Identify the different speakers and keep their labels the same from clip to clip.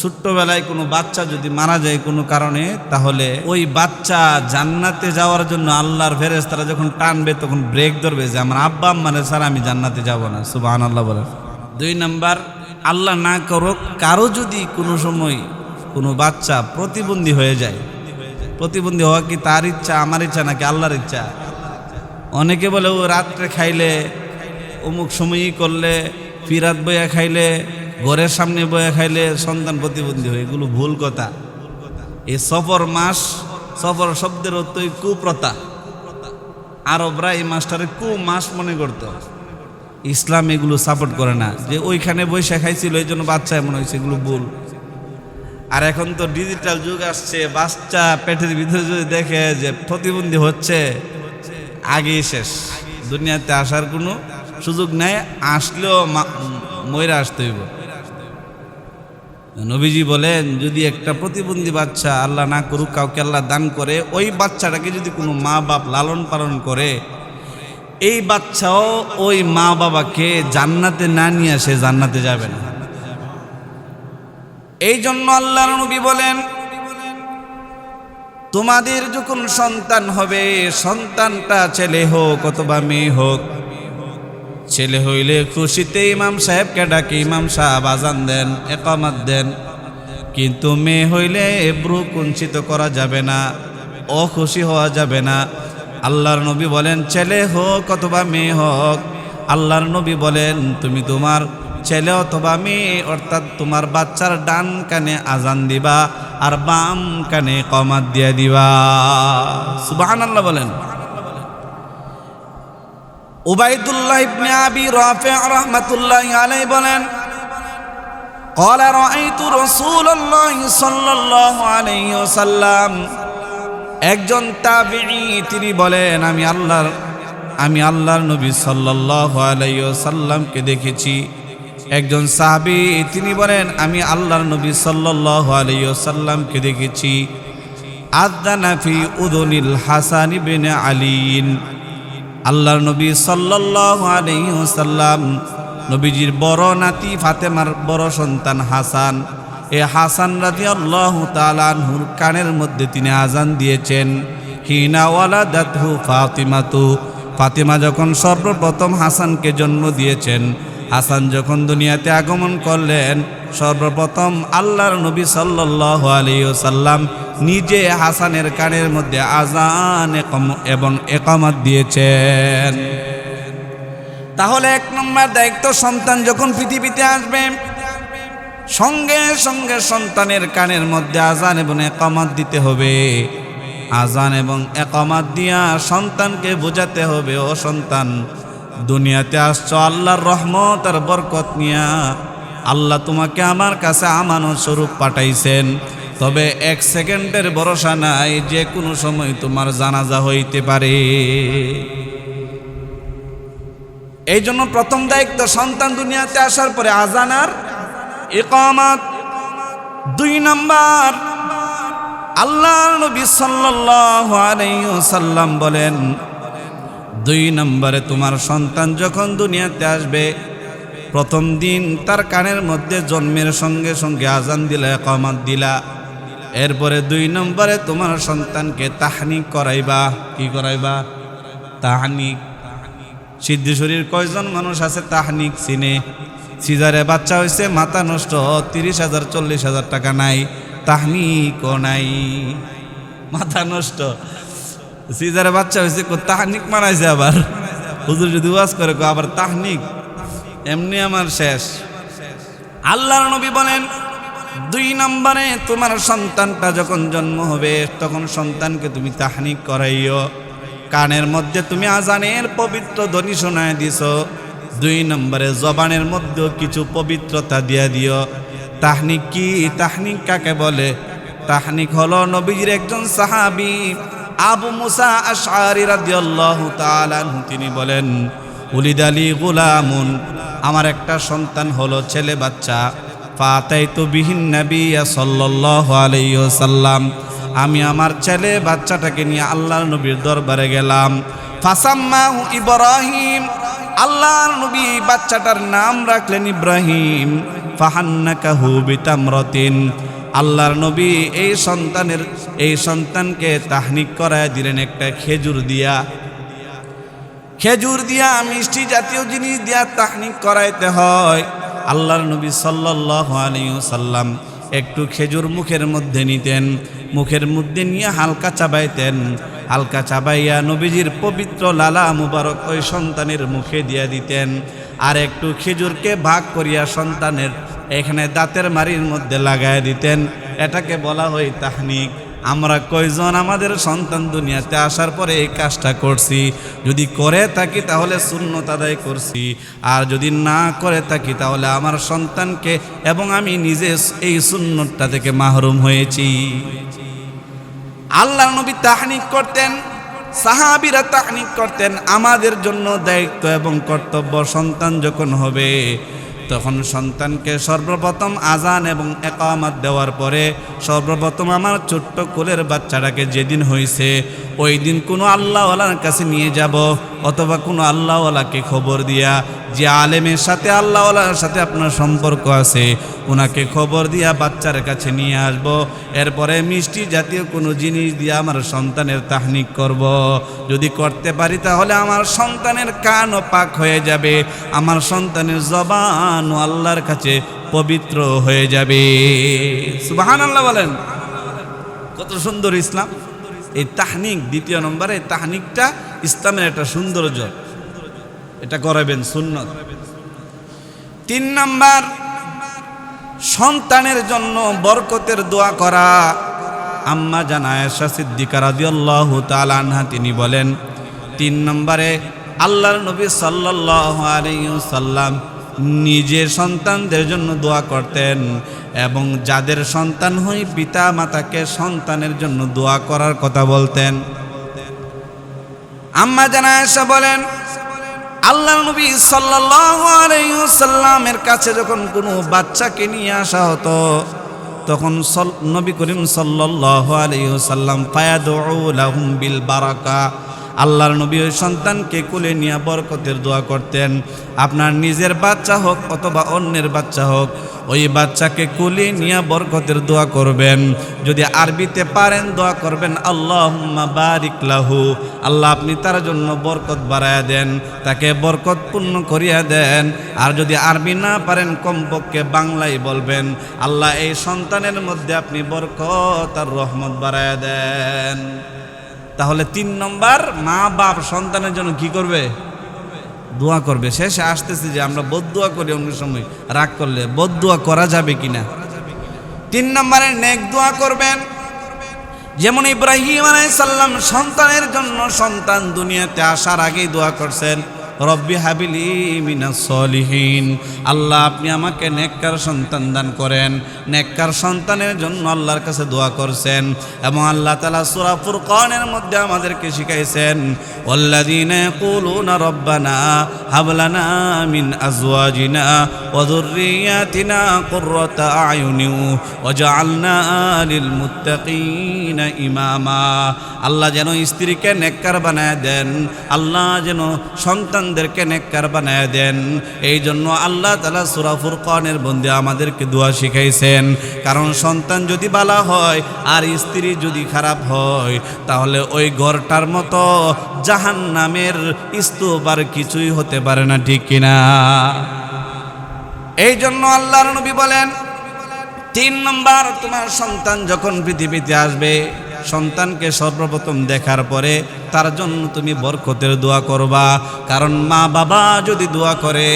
Speaker 1: ছোট্টবেলায় কোনো বাচ্চা যদি মারা যায় কোনো কারণে, তাহলে ওই বাচ্চা জান্নাতে যাওয়ার জন্য আল্লাহর ফেরেস তারা যখন টানবে, তখন ব্রেক ধরবে যে, আমার আব্বা মানে স্যার, আমি জান্নাতে যাব না। সুবাহ আল্লাহ বলে। দুই নাম্বার, আল্লাহ না করুক, কারও যদি কোনো সময় কোনো বাচ্চা প্রতিবন্ধী হয়ে যায়, প্রতিবন্ধী হওয়া কি তার ইচ্ছা, আমার ইচ্ছা, নাকি আল্লাহর ইচ্ছা? অনেকে বলে, ও রাত্রে খাইলে, অমুক সময়ই করলে, ফিরাত বইয়া খাইলে ঘরের সামনে বইয়া খাইলে সন্তান প্রতিবন্ধী হয়, এগুলো ভুল কথা। এই সফর মাস, সফর শব্দের অর্থই কুপ্রতা আরবরা এই মাসটারে কু মাস মনে করত। ইসলাম এগুলো সাপোর্ট করে না। যে ওইখানে বৈশা খাইছিল, এই জন্য বাচ্চা এমন হয়েছে এগুলো ভুল। আর এখন তো ডিজিটাল যুগ আসছে, বাচ্চা পেটের ভিতরে যদি দেখে যে প্রতিবন্ধী হচ্ছে, আগেই শেষ। দুনিয়াতে আসার কোনো সুযোগ নেই, আসলেও ময়রা আসতে হইব। নবীজি বলেন, যদি একটা প্রতিবন্ধী বাচ্চা আল্লাহ না করুক, কাউকে আল্লাহ দান করে, ওই বাচ্চাটাকে যদি কোনো মা বাপ লালন পালন করে, এই বাচ্চাও ওই মা বাবাকে জান্নাতে না নিয়ে আসে জান্নাতে যাবে না। এই জন্য আল্লাহর নবী বলেন, তোমাদের যখন সন্তান হবে, সন্তানটা ছেলে হোক অথবা মেয়ে হোক ছেলে হইলে খুশিতে ইমাম সাহেবকে ডাকি, ইমাম সাহেব আজান দেন, একামাত দেন। কিন্তু মেয়ে হইলে ব্রু কুঞ্চিত করা যাবে না অখুশি হওয়া যাবে না। আল্লাহর নবী বলেন, ছেলে হোক অথবা মেয়ে হোক, আল্লাহর নবী বলেন, তুমি তোমার ছেলে অথবা মেয়ে, অর্থাৎ তোমার বাচ্চার ডান কানে আজান দিবা আর বাম কানে কমাত দিয়ে দিবা। সুবাহান আল্লাহ বলেন। উবাইদুল্লাহ ইবনে আবি রাফি' রাহমাতুল্লাহি আলাইহি বলেন قال رأيت رسول الله صلى الله عليه وسلم একজন তাবিঈ তিনি বলেন আমি আল্লাহর আমি আল্লাহর নবী সাল্লাল্লাহু আলাইহি ওয়াসাল্লামকে দেখেছি একজন সাহাবী তিনি বলেন আমি আল্লাহর নবী সাল্লাল্লাহু আলাইহি ওয়াসাল্লামকে দেখেছি আদানা ফি উদুনিল হাসান ইবনে আলীন আল্লাহর নবী সাল্লাল্লাহু আলাইহি ওয়াসাল্লাম, নবীজির বড় নাতি ফাতেমার বড় সন্তান হাসান। এ হাসান রাদিয়াল্লাহু তাআলা আনহুর কানের মধ্যে তিনি আজান দিয়েছেন। হিনা ওয়ালাদাতহু ফাতিমাতু। ফাতিমা যখন সর্বপ্রথম হাসানকে জন্ম দিয়েছেন, হাসান যখন দুনিয়াতে আগমন করলেন, সর্বপ্রথম আল্লাহর নবী সাল্লাল্লাহু আলাইহি ওয়াসাল্লাম নিজে হাসানের কানের মধ্যে আজান এবং একামত দিয়েছেন। তাহলে এক নম্বর দায়িত্ব সন্তান যখন পৃথিবীতে আসবে, সঙ্গে সঙ্গে সন্তানের কানের মধ্যে আজান এবং একামাত দিতে হবে। আজান এবং একামাত দিয়া সন্তানকে বোঝাতে হবে, ও সন্তান, দুনিয়াতে আসছ, আল্লাহর রহমত আর বরকত নিয়া, আল্লাহ তোমাকে আমার কাছে আমানত স্বরূপ পাঠাইছেন। তবে এক সেকেন্ডের ভরসা নাই যে কোনো সময় তোমার জানাজা হইতে পারে। এই জন্য প্রথম দায়িত্ব সন্তান দুনিয়াতে আসার পরে আজানার ইকামাত। দুই নাম্বার আল্লাহ নবী ওয়াসাল্লাম বলেন, দুই নম্বরে তোমার সন্তান যখন দুনিয়াতে আসবে, প্রথম দিন তার কানের মধ্যে জন্মের সঙ্গে সঙ্গে আজান দিলা একামাত দিলা। এরপরে দুই নম্বরে তোমার সন্তানকে তাহানিক করাইবা। কি করাইবা? তাহানিক। সিদ্ধেশ্বরীর কয়জন মানুষ আছে তাহানিক চিনে? সিজারে বাচ্চা হয়েছে মাথা নষ্ট, তিরিশ হাজার, চল্লিশ হাজার টাকা নাই, তাহনিকও নাই। মাথা নষ্ট। সিজারে বাচ্চা হয়েছে তাহনিক মারাইছে আবার। হুজুর যদি ওয়াজ করে আবার তাহানিক। এমনি আমার শেষ। আল্লাহর নবী বলেন দুই নম্বরে তোমার সন্তানটা যখন জন্ম হবে, তখন সন্তানকে তুমি তাহনিক করাইও। কানের মধ্যে তুমি আজানের পবিত্র ধ্বনি শোনায় দিছ। দুই নম্বরে জবানের মধ্যেও কিছু পবিত্রতা দিয়া দিও। তাহনিক কি? তাহনিক কাকে বলে? তাহনিক হলো নবীজির একজন সাহাবি, আবু মুসা আনহু। তিনি বলেন, উলিদ আলী গুলামুন, আমার একটা সন্তান হলো ছেলে বাচ্চা। ফাতাইতু বিহিন নবিয়া সাল্লাল্লাহু আলাইহি ওয়াসাল্লাম। আমি আমার ছেলে বাচ্চাটাকে নিয়ে আল্লাহর নবীর দরবারে গেলাম। ফাসাম্মাহু ইব্রাহিম, আল্লাহর নবী বাচ্চাটার নাম রাখলেন ইব্রাহিম। ফাহান্নাকাহু বিতামরতিন। আল্লাহর নবী এই সন্তানের, এই সন্তানকে তাহনিক করায় দিলেন একটা খেজুর দিয়া। খেজুর দিয়া মিষ্টি জাতীয় জিনিস দিয়া তাহনিক করাইতে হয়। আল্লাহর নবী সাল্লাহ সাল্লাম একটু খেজুর মুখের মধ্যে নিতেন, মুখের মধ্যে নিয়ে হালকা চাবাইতেন, হালকা চাবাইয়া নবীজির পবিত্র লালা মুবারক ওই সন্তানের মুখে দিয়া দিতেন আর একটু খেজুরকে ভাগ করিয়া সন্তানের এখানে দাঁতের মারির মধ্যে লাগায় দিতেন। এটাকে বলা হয় তাহনিক। আমরা কয়জন আমাদের সন্তান দুনিয়াতে আসার পরে এই কাজটা করছি? যদি করে থাকি তাহলে শূন্যত আদায় করছি। আর যদি না করে থাকি তাহলে আমার সন্তানকে এবং আমি নিজে এই শূন্যটা থেকে মাহরুম হয়েছি। আল্লাহ নবী তাহনিক করতেন, সাহাবিরা তাহনিক করতেন, আমাদের জন্য দায়িত্ব এবং কর্তব্য সন্তান যখন হবে তখন সন্তানকে সর্বপ্রথম আজান এবং একামাত দেওয়ার পরে সর্বপ্রথম আমার ছোট্ট কোলের বাচ্চাটাকে যেদিন হয়েছে ওই দিন কোনো আল্লাহওয়ালার কাছে নিয়ে যাব অথবা কোনো আল্লাহওয়ালাকে খবর দিয়া যে আলেমের সাথে আল্লাহওয়ালার সাথে আপনার সম্পর্ক আছে ওনাকে খবর দিয়া বাচ্চার কাছে নিয়ে আসব। এরপরে মিষ্টি জাতীয় কোনো জিনিস দিয়ে আমার সন্তানের তাহনিক করব। যদি করতে পারি তাহলে আমার সন্তানের কানও পাক হয়ে যাবে, আমার সন্তানের জবানও আল্লাহর কাছে পবিত্র হয়ে যাবে। সুবাহান আল্লাহ বলেন। কত সুন্দর ইসলাম। এই তাহনিক, দ্বিতীয় নম্বরে তাহনিকটা ইসলামের একটা সৌন্দর্য। এটা করাবেন সুন্নত। তিন নাম্বার, সন্তানের জন্য বরকতের দোয়া করা। আম্মা জানায়সা সিদ্দিকা রাদিয়াল্লাহু তাআলা আনহা, তিনি বলেন, তিন নম্বরে, আল্লাহর নবী সাল্লাল্লাহু আলাইহি সাল্লাম নিজে সন্তানদের জন্য দোয়া করতেন এবং যাদের সন্তান হই পিতা মাতাকে সন্তানের জন্য দোয়া করার কথা বলতেন। আম্মা জানায়সা বলেন আল্লাহ নবী সাল্লাল্লাহু আলাইহি সাল্লামের কাছে যখন কোনো বাচ্চাকে নিয়ে আসা হতো তখন নবী করিম সাল্লাহ আলাইহি সাল্লাম লাহুম বিল বারাকা। আল্লাহর নবী ওই সন্তানকে কোলে নিয়ে বরকতের দোয়া করতেন। আপনার নিজের বাচ্চা হোক অথবা অন্যের বাচ্চা হোক, ওই বাচ্চাকে কোলে নিয়ে বরকতের দোয়া করবেন। যদি আরবিতে পারেন দোয়া করবেন আল্লাহ বারিক লাহু। আল্লাহ আপনি তার জন্য বরকত বাড়ায়া দেন, তাকে বরকত পূর্ণ করিয়া দেন। আর যদি আরবি না পারেন, কমপক্ষে বাংলায় বলবেন। আল্লাহ এই সন্তানের মধ্যে আপনি বরকত আর রহমত বাড়ায়া দেন। তাহলে তিন নম্বর মা বাপ সন্তানের জন্য কি করবে? দোয়া করবে। শেষে আসতেছে যে আমরা বদুয়া করি অন্য সময়। রাগ করলে বদুয়া করা যাবে কিনা? তিন নম্বরে নেক দোয়া করবেন। যেমন ইব্রাহিম আলাইসাল্লাম সন্তানের জন্য সন্তান দুনিয়াতে আসার আগেই দোয়া করছেন। রব্বি হাবিলি মিনাস সলিহীন আল্লাহ আপনি আমাকে নেককার সন্তান দান করেন নেককার সন্তানের জন্য আল্লাহর কাছে দোয়া করছেন এবং আল্লাহ তালা সুরা ফুরকানের মধ্যে আমাদেরকে শিখাইছেন والذين يقولون ربنا هب لنا من أزواجنا وذرياتنا قرة أعين وجعلنا للمتقين إماما আল্লাহ যেন স্ত্রীকে নেককার বানায় দেন আল্লাহ যেন সন্তানদেরকে নেককার বানায় দেন। এই জন্য আল্লাহ তালা সুরাফুর কনের বন্দে আমাদেরকে দোয়া শিখাইছেন। কারণ সন্তান যদি বালা হয় আর স্ত্রী যদি খারাপ হয়, তাহলে ওই ঘরটার মতো জাহান নামের স্তূপ আর কিছুই হতে পারে না, ঠিক কিনা এই জন্য আল্লাহর নবী বলেন, তিন নম্বর, তোমার সন্তান যখন পৃথিবীতে আসবে সন্তানকে সর্বপ্রথম দেখার পরে তার জন্য তুমি বরকতের দোয়া করবা। কারণ মা বাবা যদি দোয়া করে,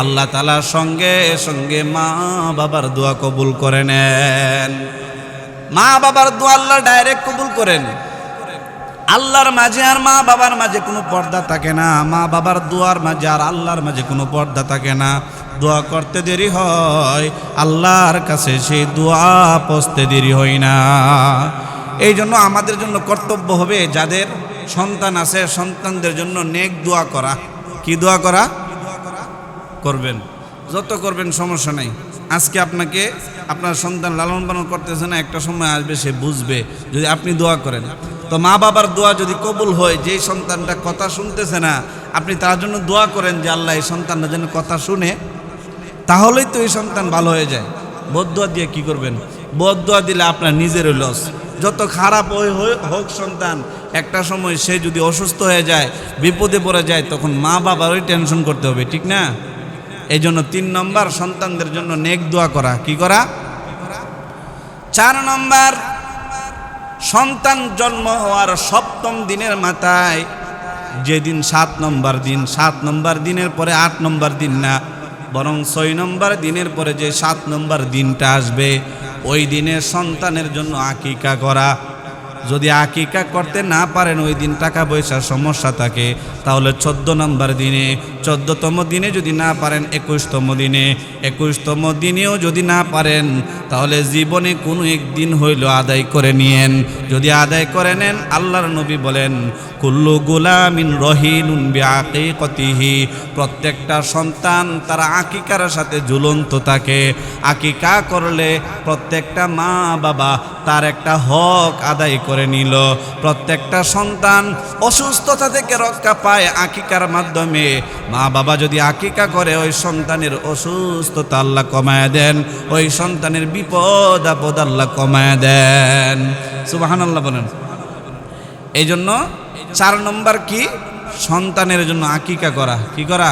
Speaker 1: আল্লাহ তালার সঙ্গে সঙ্গে মা বাবার দোয়া কবুল করে নেন। মা বাবার দোয়া আল্লাহ ডাইরেক্ট কবুল করেন। আল্লাহর মাঝে আর মা বাবার মাঝে কোনো পর্দা থাকে না। মা বাবার দোয়ার মাঝে আর আল্লাহর মাঝে কোনো পর্দা থাকে না। দোয়া করতে দেরি হয়, আল্লাহর কাছে সেই দোয়া পৌঁছতে দেরি হয় না। এই জন্য আমাদের জন্য কর্তব্য হবে যাদের সন্তান আছে সন্তানদের জন্য নেক দোয়া করা। কি দোয়া করা? করবেন। যত করবেন, সমস্যা নেই। আজকে আপনাকে আপনার সন্তান লালন পালন করতেছে না, একটা সময় আসবে সে বুঝবে যদি আপনি দোয়া করেন। তো মা বাবার দোয়া যদি কবুল হয় যেই সন্তানটা কথা শুনতেছে না, আপনি তার জন্য দোয়া করেন যে আল্লাহ এই সন্তানটা যেন কথা শুনে, তাহলেই তো এই সন্তান ভালো হয়ে যায়। বদুয়া দিয়ে কি করবেন? বদুয়া দিলে আপনার নিজেরই লস যত খারাপ হোক সন্তান, একটা সময় সে যদি অসুস্থ হয়ে যায়, বিপদে পড়ে যায়, তখন মা বাবারই টেনশন করতে হবে, ঠিক না? এই জন্য তিন নম্বর সন্তানদের জন্য নেক দোয়া করা, কি করা? চার নম্বর, সন্তান জন্ম হওয়ার সপ্তম দিনের মাথায়, যেদিন সাত নম্বর দিন, সাত নম্বর দিনের পরে আট নম্বর দিন না, বরং ছয় নম্বর দিনের পরে যে সাত নম্বর দিনটা আসবে ওই দিনে সন্তানের জন্য আকিকা করা। যদি আকিকা করতে না পারেন, ওই দিন টাকা পয়সার সমস্যা থাকে। তাহলে চোদ্দ নম্বর দিনে, চোদ্দতম দিনে যদি না পারেন, একুশতম দিনে। একুশতম দিনেও যদি না পারেন, তাহলে জীবনে কোনো একদিন হইল আদায় করে নিয়েন। যদি আদায় করে নেন, আল্লাহর নবী বলেন, কুল্লু গুলামিন রহিনুন বিআকিকতিহি। প্রত্যেকটা সন্তান তার আকিকার সাথে ঝুলন্ত থাকে। আকিকা করলে প্রত্যেকটা মা বাবা তার একটা হক আদায় করে নিল। প্রত্যেকটা সন্তান অসুস্থতা থেকে রক্ষা পায় আকিকার মাধ্যমে। মা বাবা যদি আকিকা করে, ওই সন্তানের অসুস্থতা আল্লাহ কমায় দেন, ওই সন্তানের বিপদ আপদ আল্লাহ কমায় দেন। সুবাহান আল্লাহ বলেন। এই জন্য চার নম্বর কি? সন্তানের জন্য আকিকা করা। কি করা?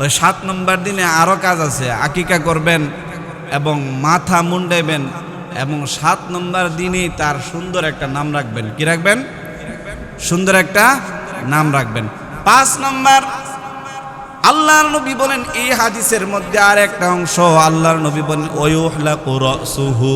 Speaker 1: ওই সাত নম্বর দিনে আরও কাজ আছে। আকিকা করবেন এবং মাথা মুন্ডাইবেন এবং সাত নম্বর দিনেই তার সুন্দর একটা নাম রাখবেন। কি রাখবেন? সুন্দর একটা নাম রাখবেন। পাঁচ নম্বর, আল্লাহর নবী বলেন এই হাদিসের মধ্যে আর একটা অংশ। আল্লাহর নবী বলেন ওয়ুহলা সুহু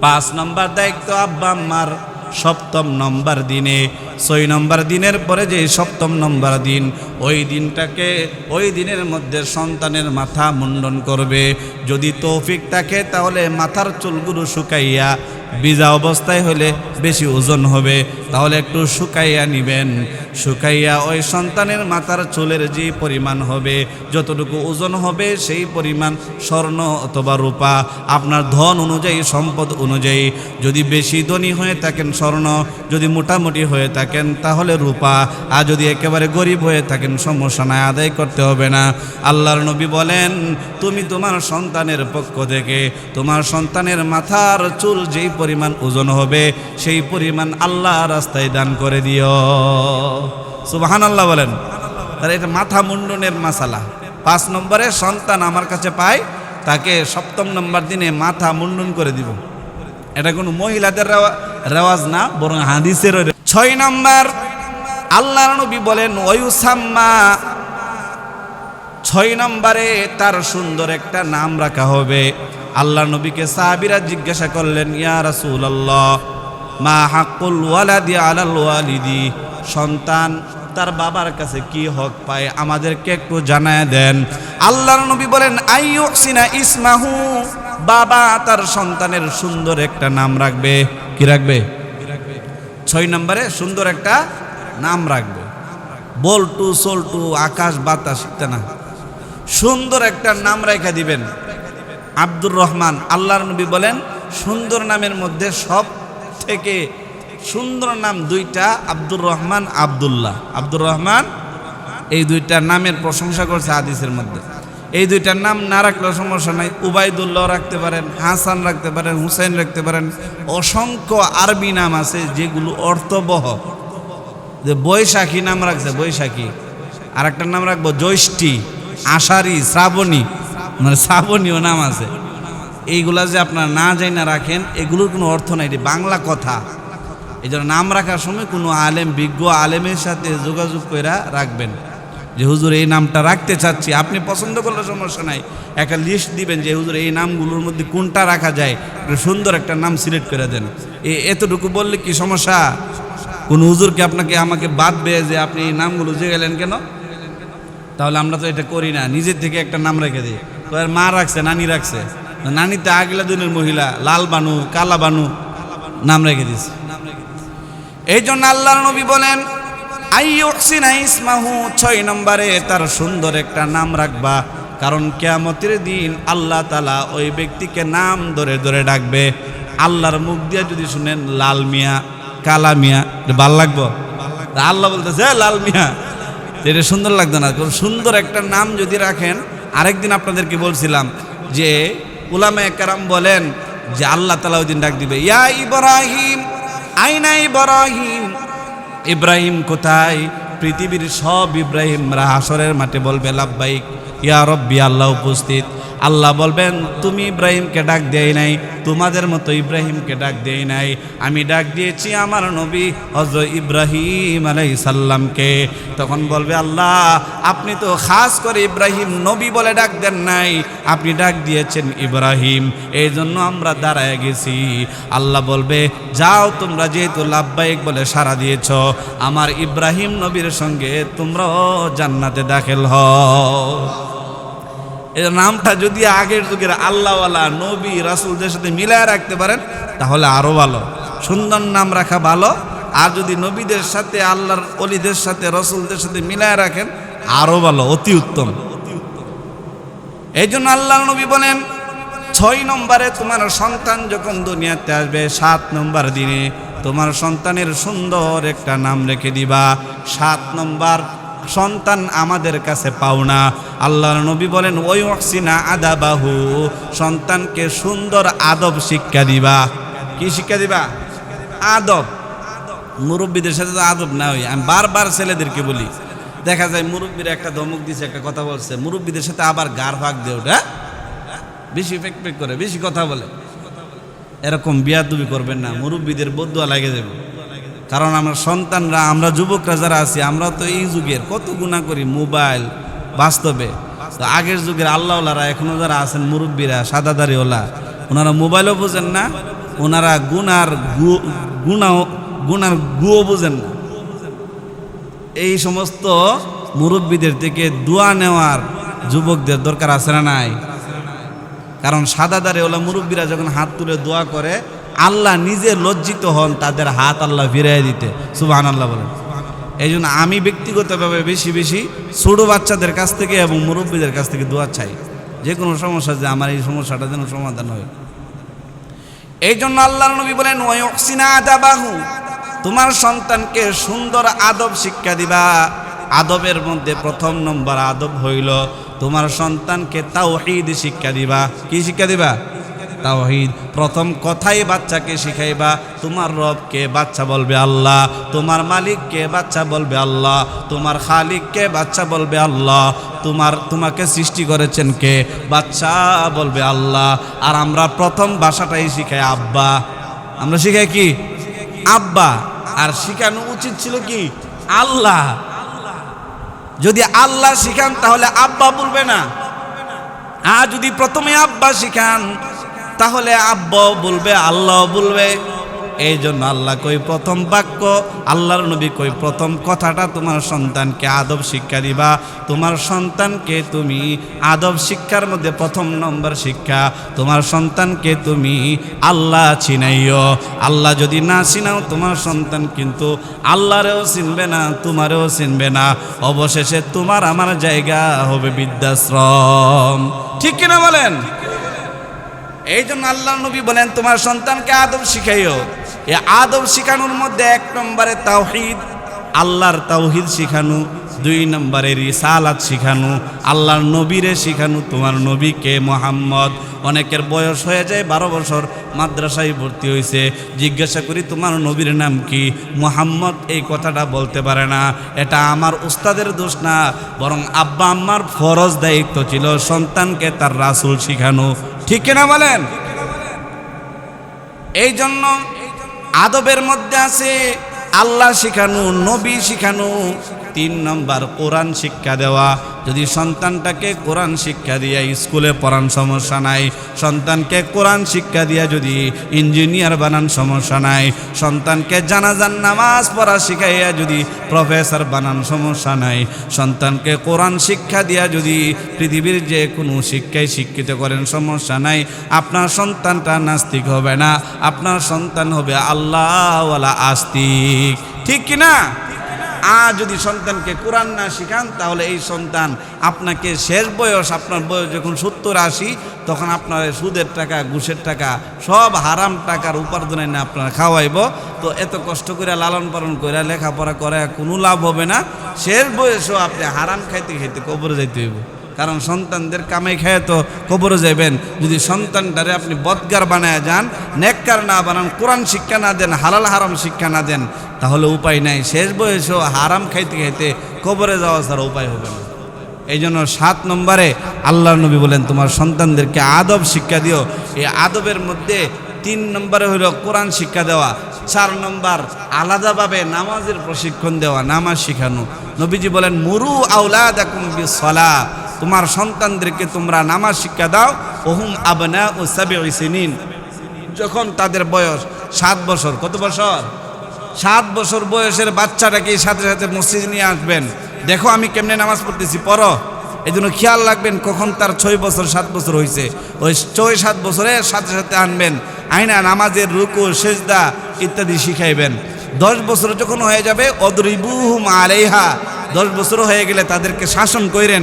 Speaker 1: পাঁচ নম্বর দায়িত্ব আব্বা আম্মার সপ্তম নম্বর দিনে ছয় নম্বর দিনের পরে যে সপ্তম নম্বর দিন, ওই দিনটাকে, ওই দিনের মধ্যে সন্তানের মাথা মুন্ডন করবে। যদি তৌফিক থাকে, তাহলে মাথার চুলগুলো শুকাইয়া বিজা অবস্থায় হলে বেশি ওজন হবে। তাহলে একটু শুকাইয়া নিবেন। শুকাইয়া ওই সন্তানের মাথার চুলের যে পরিমাণ হবে, যতটুকু ওজন হবে, সেই পরিমাণ স্বর্ণ অথবা রূপা। আপনার ধন অনুযায়ী, সম্পদ অনুযায়ী। যদি বেশি ধনী হয়ে থাকেন স্বর্ণ, যদি মোটামুটি হয়ে থাকেন তাহলে রূপা, আর যদি একেবারে গরিব হয়ে থাকেন, সমস্যা নাই, আদায় করতে হবে না। আল্লাহর নবী বলেন, তুমি তোমার সন্তানের পক্ষ থেকে, তোমার সন্তানের মাথার চুল যেই পরিমাণ ওজন হবে, সেই পরিমাণ আল্লাহ রাস্তায় দান করে দিও। সুবাহান আল্লাহ বলেন। তাহলে এটা মাথা মুন্ডনের মাসালা। পাঁচ নম্বরে সন্তান আমার কাছে পায়, তাকে সপ্তম নম্বর দিনে মাথা মুন্ডন করে দিব। এটা কোনো মহিলাদের রেওয়া- রেওয়াজ না, বরং হাদিসের ছয় নম্বর আল্লাহ নবী বলেন, ওয়ুসাম্মা ছয় নম্বরে তার সুন্দর একটা নাম রাখা হবে। আল্লাহ নবীকে সাহাবিরা জিজ্ঞাসা করলেন, ইয়া রাসূলুল্লাহ, মা হাক্কুল ওয়ালাদি আলাল ওয়ালিদি? সন্তান তার বাবার কাছে কি হক পায় আমাদেরকে একটু জানায় দেন। আল্লাহর নবী বলেন আইয়ুসিনা ইসমাহু। বাবা তার সন্তানের সুন্দর একটা নাম রাখবে। কি রাখবে? ছয় নম্বরে সুন্দর একটা নাম রাখবে। বল্টু সল্টু আকাশ, বাতাস না। সুন্দর একটা নাম রেখা দিবেন। আব্দুর রহমান, আল্লাহর নবী বলেন, সুন্দর নামের মধ্যে সব থেকে সুন্দর নাম দুইটা আব্দুর রহমান, আব্দুল্লাহ। আব্দুর রহমান এই দুইটা নামের প্রশংসা করছে হাদিসের মধ্যে। এই দুইটার নাম না রাখলেও সমস্যা নাই। উবায়দুল্লাহ রাখতে পারেন, হাসান রাখতে পারেন, হুসাইন রাখতে পারেন। অসংখ্য আরবি নাম আছে যেগুলো অর্থবহ। যে বৈশাখী নাম রাখছে, বৈশাখী। আর একটা নাম রাখব জ্যৈষ্ঠী, আষাঢ়ী, শ্রাবণী। মানে শ্রাবণীয় নাম আছে। এইগুলা যে আপনার না যাই না রাখেন, এগুলোর কোনো অর্থ নাই, এটি বাংলা কথা। এই জন্য নাম রাখার সময় কোনো আলেম, বিজ্ঞ আলেমের সাথে যোগাযোগ করে রাখবেন। যে হুজুর, এই নামটা রাখতে চাচ্ছি, আপনি পছন্দ করলে সমস্যা নাই। একটা লিস্ট দিবেন যে, হুজুর, এই নামগুলোর মধ্যে কোনটা রাখা যায়? সুন্দর একটা নাম সিলেক্ট করে দেন। এতটুকু বললে কি সমস্যা? কোন হুজুরকে আপনাকে আমাকে বাদ বেয়ে যে, আপনি এই নামগুলো যে গেলেন কেন? তাহলে আমরা তো এটা করি না। নিজের থেকে একটা নাম রেখে দিই। তো এর মা রাখছে, নানি রাখছে? নানিতে আগলা দিনের মহিলা, লাল বানু, কালা বানু, নাম রেখে দিছে। এই জন্য আল্লাহ নবী বলেন আইয়ুকসিনা ইসমাহু ছয় নম্বরে তার সুন্দর একটা নাম রাখবা। কারণ কেয়ামতের দিন আল্লাহ তালা ওই ব্যক্তিকে নাম ধরে ধরে ডাকবে। আল্লাহর মুখ দিয়ে যদি শুনেন লাল মিয়া কালা মিয়া ভালো লাগবো? আল্লাহ বলতেছে "এ, লাল মিয়া এটা সুন্দর লাগতো না? সুন্দর একটা নাম যদি রাখেন আরেকদিন আপনাদেরকে বলছিলাম যে উলামা একরাম বলেন যে আল্লাহ তালা ওই দিন ডাক দিবে ইয়া ইব্রাহিম আইনা ইব্রাহিম ইব্রাহিম কোথায়? পৃথিবীর সব ইব্রাহিমরা হাসরের মাঠে বলবে লাভবাইক ইয়া রব্বি আল্লাহ উপস্থিত। আল্লাহ বলবেন, তুমি ইব্রাহিমকে ডাক দেয় নাই, তোমাদের মতো ইব্রাহিমকে ডাক দেয় নাই। আমি ডাক দিয়েছি আমার নবী হজর ইব্রাহিম আলাই সাল্লামকে তখন বলবে, আল্লাহ, আপনি তো খাস করে ইব্রাহিম নবী বলে ডাক দেন নাই, আপনি ডাক দিয়েছেন ইব্রাহিম এই জন্য আমরা দাঁড়ায় গেছি। আল্লাহ বলবে, যাও, তোমরা যেহেতু লাভবাহিক বলে সাড়া দিয়েছ, আমার ইব্রাহিম নবীর সঙ্গে তোমরাও জান্নাতে দাখিল হও। এর নামটা যদি আগের যুগের আল্লাহওয়ালা, নবী, রাসুলদের সাথে মিলায় রাখতে পারেন, তাহলে আরও ভালো। সুন্দর নাম রাখা ভালো। আর যদি নবীদের সাথে, আল্লাহর অলিদের সাথে, রসুলদের সাথে মিলায় রাখেন আরও ভালো, অতি উত্তম। এই জন্য আল্লাহ নবী বলেন, ছয় নম্বরে তোমার সন্তান যখন দুনিয়াতে আসবে, সাত নম্বর দিনে তোমার সন্তানের সুন্দর একটা নাম রেখে দিবা। সাত নম্বর সন্তান আমাদের কাছে পাও না। আল্লাহর নবী বলেন ওই অক্সিনা আদাবাহু সন্তানকে সুন্দর আদব শিক্ষা দিবা। কি শিক্ষা দিবা? আদব। মুরব্বীদের সাথে তো আদব না হই আমি বারবার ছেলেদেরকে বলি, দেখা যায় মুরব্বীর একটা ধমক দিছে, একটা কথা বলছে, মুরব্বীদের সাথে আবার গার ফাঁক দিয়ে ওটা বেশি ফেক ফেক করে, বেশি কথা বলে। এরকম বিয়াদুবি করবেন না, মুরব্বীদের বদুয়া লাগে যাবে কারণ আমরা সন্তানরা, আমরা যুবকরা যারা আছি, আমরা তো এই যুগের কত গুণা করি মোবাইল, বাস্তবে। তো আগের যুগের আল্লাহওয়ালারা, এখনও যারা আছেন মুরব্বীরা সাদাদারিওয়ালা ওনারা মোবাইলও বোঝেন না, ওনারা গুনার গুণাও গুনার গুও বোঝেন না। এই সমস্ত মুরব্বীদের থেকে দোয়া নেওয়ার যুবকদের দরকার আছে না নাই? কারণ সাদাদারে ওলা মুরব্বীরা যখন হাত তুলে দোয়া করে আল্লাহ নিজে লজ্জিত হন তাদের হাত আল্লাহ ফিরিয়ে দিতে। সুবাহান আল্লাহ বলেন। এই জন্য আমি ব্যক্তিগতভাবে বেশি বেশি ছোট বাচ্চাদের কাছ থেকে এবং মুরব্বীদের কাছ থেকে দোয়া চাই। যে কোনো সমস্যা যে আমার এই সমস্যাটা যেন সমাধান হয়। এই জন্য আল্লাহ নবী বলেন আদাবাহু তোমার সন্তানকে সুন্দর আদব শিক্ষা দিবা। আদবের মধ্যে প্রথম নম্বর আদব হইল, তোমার সন্তানকে তাওহীদ শিক্ষা দিবা। কি শিক্ষা দিবা? তাওহীদ। প্রথম কথাই বাচ্চাকে শিখাইবা, তোমার রবকে বাচ্চা বলবে আল্লাহ, তোমার মালিককে বাচ্চা বলবে আল্লাহ, তোমার খালিককে বাচ্চা বলবে আল্লাহ, তোমার, তোমাকে সৃষ্টি করেছেন কে? বাচ্চা বলবে আল্লাহ। আর আমরা প্রথম ভাষাটাই শিখাই আব্বা। আমরা শিখাই কি? আব্বা। আর শিখানো উচিত ছিল কি? আল্লাহ। যদি আল্লাহ শিখান তাহলে আব্বা বলবে না। আর যদি প্রথমে আব্বা শিখান তাহলে আব্বাও বলবে আল্লাহ বলবে। এই জন্য আল্লাহ কই প্রথম বাক্য, আল্লাহর নবী কই প্রথম কথাটা, তোমার সন্তানকে আদব শিক্ষা দিবা। তোমার সন্তানকে তুমি আদব শিক্ষার মধ্যে প্রথম নম্বর শিক্ষা। তোমার সন্তানকে তুমি আল্লাহ চিনাইও। আল্লাহ যদি না চিনাও, তোমার সন্তান কিন্তু আল্লাহরেও চিনবে না, তোমারেও চিনবে না। অবশেষে তোমার আমার জায়গা হবে বিদ্যাশ্রম ঠিক কিনা বলেন? এই জন্য আল্লাহ নবী বলেন, তোমার সন্তানকে আদব শিখাইও। এ আদব শিখানোর মধ্যে এক নম্বরে তাওহিদ আল্লাহর তাওহিদ শিখানো, দুই নম্বরে রিসালাত শিখানো, আল্লাহর নবীরে শিখানো, তোমার নবীকে মোহাম্মদ? অনেকের বয়স হয়ে যায়, বারো বছর মাদ্রাসায় ভর্তি হয়েছে জিজ্ঞাসা করি, তোমার নবীর নাম কি? মোহাম্মদ এই কথাটা বলতে পারে না। এটা আমার উস্তাদের দোষ না, বরং আব্বা আম্মার ফরজ দায়িত্ব ছিল সন্তানকে তার রাসুল শিখানো। ঠিক কিনা বলেন? এই জন্য আদবের মধ্যে আছে আল্লাহ শিখানো, নবী শিখানো, তিন নম্বর কোরআন শিক্ষা দেওয়া। যদি সন্তানটাকে কোরআন শিক্ষা দিয়া স্কুলে পড়ান সমস্যা নাই, সন্তানকে কোরআন শিক্ষা দিয়া যদি ইঞ্জিনিয়ার বানান সমস্যা নাই, সন্তানকে জানাজান নামাজ পড়া শিখাইয়া যদি প্রফেসর বানান সমস্যা নাই, সন্তানকে কোরআন শিক্ষা দিয়া যদি পৃথিবীর যে কোনো শিক্ষায় শিক্ষিত করেন সমস্যা নাই, আপনার সন্তানটা নাস্তিক হবে না, আপনার সন্তান হবে আল্লাহওয়ালা আস্তিক। ঠিক কিনা? আর যদি সন্তানকে কোরআন না শিখান, তাহলে এই সন্তান আপনাকে শেষ বয়স, আপনার বয়স যখন সত্তর আশি, তখন আপনার সুদের টাকা, ঘুষের টাকা, সব হারাম টাকার উপার্জনে না আপনার খাওয়াইব। তো এত কষ্ট করে, লালন পালন করে, লেখাপড়া করে, কোনো লাভ হবে না। শেষ বয়সেও আপনি হারাম খাইতে খাইতে কবরে যাইতে হইব। কারণ সন্তানদের কামাই খেয়ে তো কবরে যাবেন যদি সন্তানটারে আপনি বদগার বানায় যান, নেককার না বানান, কোরআন শিক্ষা না দেন, হালাল হারাম শিক্ষা না দেন তাহলে উপায় নাই। শেষ বয়সেও হারাম খাইতে খাইতে কবরে যাওয়া ছাড়া উপায় হবে না। এই জন্য সাত নম্বরে আল্লাহ নবী বলেন, তোমার সন্তানদেরকে আদব শিক্ষা দিও। এই আদবের মধ্যে তিন নম্বরে হলো কোরআন শিক্ষা দেওয়া। চার নম্বর, আলাদাভাবে নামাজের প্রশিক্ষণ দেওয়া, নামাজ শিখানো। নবীজি বলেন, মুরু আউলা দেখুন সলা তোমার সন্তানদেরকে তোমরা নামাজ শিক্ষা দাও। ওহুম আবনা ও সাবে যখন তাদের বয়স সাত বছর, কত বছর? সাত বছর বয়সের বাচ্চাটাকে সাথে সাথে মসজিদ নিয়ে আসবেন। দেখো আমি কেমনে নামাজ পড়তেছি, পড়ো। এই জন্য খেয়াল রাখবেন কখন তার ছয় বছর, সাত বছর হয়েছে ওই ছয়, সাত বছরের সাথে সাথে আনবেন, আইনা, নামাজের রুকু, সেজদা ইত্যাদি শিখাইবেন। দশ বছর যখন হয়ে যাবে, অদরিবুহুম আলাইহা। দশ বছর হয়ে গেলে তাদেরকে শাসন করেন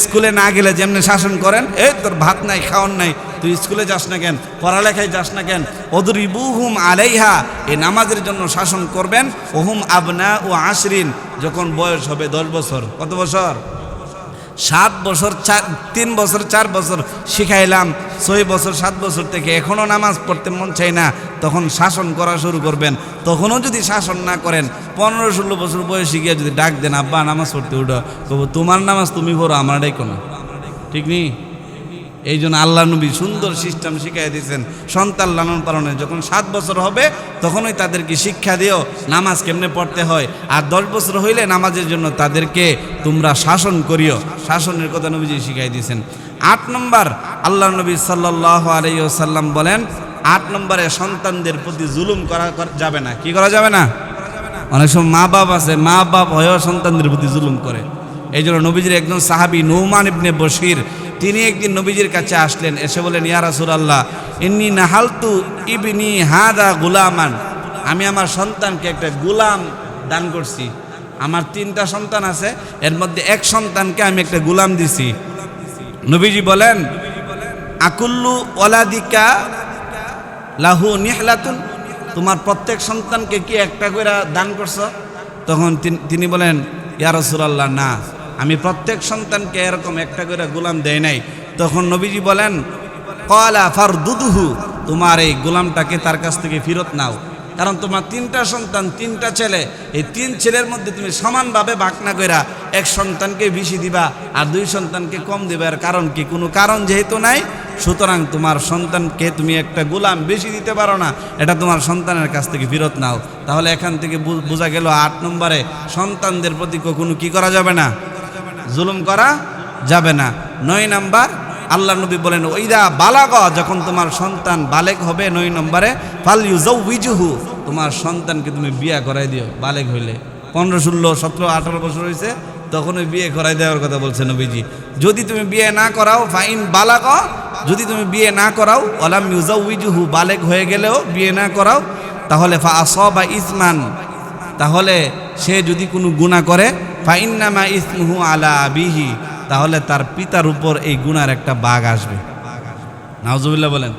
Speaker 1: স্কুলে না গেলে যেমনি শাসন করেন, এই তোর ভাত নাই খাওয়ান নাই তুই স্কুলে যাস না কেন? পড়ালেখায় যাস না কেন? অদরিবুহুম আলাইহা, এই নামাজের জন্য শাসন করবেন। ওহুম আবনা ও আশরিন, যখন বয়স হবে দশ বছর। কত বছর? সাত বছর, চার, তিন বছর, চার বছর শিখাইলাম। ছয় বছর, সাত বছর থেকে এখনও নামাজ পড়তে মন চাই না, তখন শাসন করা শুরু করবেন। তখনও যদি শাসন না করেন, পনেরো ষোলো বছর বয়সে গিয়ে যদি ডাক দেন, আব্বা, নামাজ পড়তে উঠো। তোমার নামাজ তুমি পড়ো আমার ডাইকো না ঠিক নেই এই জন্য আল্লাহ নবী সুন্দর সিস্টেম শিখাই দিয়েছেন। সন্তান লালন পালনে যখন সাত বছর হবে, তখনই তাদেরকে শিক্ষা দিও, নামাজ কেমনে পড়তে হয়। আর দশ বছর হইলে নামাজের জন্য তাদেরকে তোমরা শাসন করিও। শাসনের কথা নবীজি শিখাই দিয়েছেন। আট নম্বর, আল্লাহ নবী সাল্লাহ আলাইসাল্লাম বলেন, আট নম্বরে সন্তানদের প্রতি জুলুম করা যাবে না। কি করা যাবে না? অনেক সময় মা বাপ আছে মা বাপ হয়েও সন্তানদের প্রতি জুলুম করে। এই জন্য নবীজির একজন সাহাবি নৌমান ইবনে বশির তিনি একদিন নবীজির কাছে আসলেন, এসে বলেন ইয়া রাসূলুল্লাহ, ইন্নি নাহালতু ইবনি হাদা গুলামান। আমি আমার সন্তানকে একটা গুলাম দান করছি। আমার তিনটা সন্তান আছে, এর মধ্যে এক সন্তানকে আমি একটা গুলাম দিছি। নবীজি বলেন, আকুল্লু ওলাদিকা লাহু নিহলাতুন? তোমার প্রত্যেক সন্তানকে কি একটা করে দান করছ? তখন তিনি বলেন, ইয়া রাসূলুল্লাহ, না। আমি প্রত্যেক সন্তানকে এরকম একটা করে গোলাম দেয় নাই। তখন নবীজি বলেন, কলা ফার দুদুহু তোমার এই গোলামটাকে তার কাছ থেকে ফেরত নাও। কারণ তোমার তিনটা সন্তান, তিনটা ছেলে, এই তিন ছেলের মধ্যে তুমি সমানভাবে ভাগ না কইরা এক সন্তানকে বেশি দিবা আর দুই সন্তানকে কম দিবা। এর কারণ কি? কোনো কারণ যেহেতু নাই, সুতরাং তোমার সন্তানকে তুমি একটা গোলাম বেশি দিতে পারো না, এটা তোমার সন্তানের কাছ থেকে ফেরত নাও। তাহলে এখান থেকে বোঝা গেল আট নম্বরে সন্তানদের প্রতি কখনো কি করা যাবে না? জুলুম করা যাবে না। নয় নাম্বার, আল্লাহ নবী বলেন ওইরা বালাগ, যখন তোমার সন্তান বালেক হবে, নয় নম্বরে ফাল উইজুহু তোমার সন্তানকে তুমি বিয়া করাই দিও বালেক হইলে। পনেরো, ষোলো, সতেরো, আঠারো বছর হয়েছে তখন ওই বিয়ে করাই দেওয়ার কথা বলছে নবীজি। যদি তুমি বিয়ে না করাও, ফাইন বালাগ, যদি তুমি বিয়ে না করাও অলাম ইউজাউ উইজুহু বালেক হয়ে গেলেও বিয়ে না করাও, তাহলে ফা আস বা ইসমান, তাহলে সে যদি কোনো গুণা করে ফাইন্নামা ইসমুহু আলা আবিহি, তাহলে তার পিতার উপর এই গুনার একটা বাঘ আসবে। নাওজুবিল্লাহ বলেন,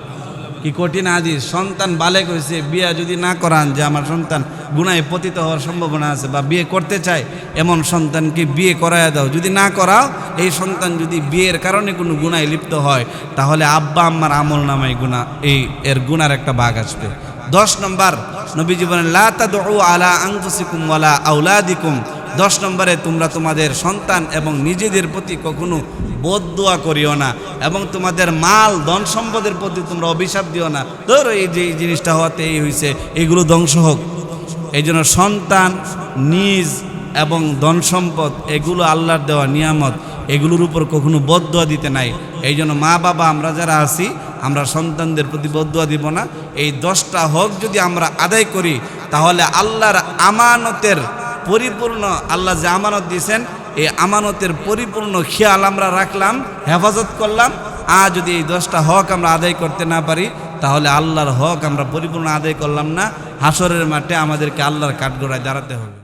Speaker 1: কি কঠিন আজিজ সন্তান বালেক হয়েছে, বিয়ে যদি না করান যে আমার সন্তান গুনায় পতিত হওয়ার সম্ভাবনা আছে বা বিয়ে করতে চায়, এমন সন্তানকে বিয়ে করায় দাও। যদি না করাও, এই সন্তান যদি বিয়ের কারণে কোনো গুনায় লিপ্ত হয়, তাহলে আব্বা আম্মার আমল নামায় গুণা এই এর গুনার একটা বাঘ আসবে। দশ নম্বর, নবীজি বলেন, লা তাদউ আলা আনফুসিকুম ওয়ালা আউলাদিকুম। দশ নম্বরে তোমরা তোমাদের সন্তান এবং নিজেদের প্রতি কখনো বোধ দোয়া করিও না এবং তোমাদের মাল, ধন সম্পদের প্রতি তোমরা অভিশাপ দিও না। ধরো এই যে এই জিনিসটা হওয়াতে এই হয়েছে এগুলো ধ্বংস হোক। এই জন্য সন্তান, নিজ এবং ধন সম্পদ, এগুলো আল্লাহর দেওয়া নিয়ামত, এগুলোর উপর কখনো বদুয়া দিতে নাই। এই জন্য মা, বাবা, আমরা যারা আছি, আমরা সন্তানদের প্রতি বদুয়া দিব না। এই দশটা হক যদি আমরা আদায় করি, তাহলে আল্লাহর আমানতের পরিপূর্ণ আল্লাহ যে আমানত দিয়েছেন, এই আমানতের পরিপূর্ণ খেয়াল আমরা রাখলাম, হেফাজত করলাম। আর যদি এই দশটা হক আমরা আদায় করতে না পারি, তাহলে আল্লাহর হক আমরা পরিপূর্ণ আদায় করলাম না। হাসরের মাঠে আমাদেরকে আল্লাহর কাঠগোড়ায় দাঁড়াতে হবে।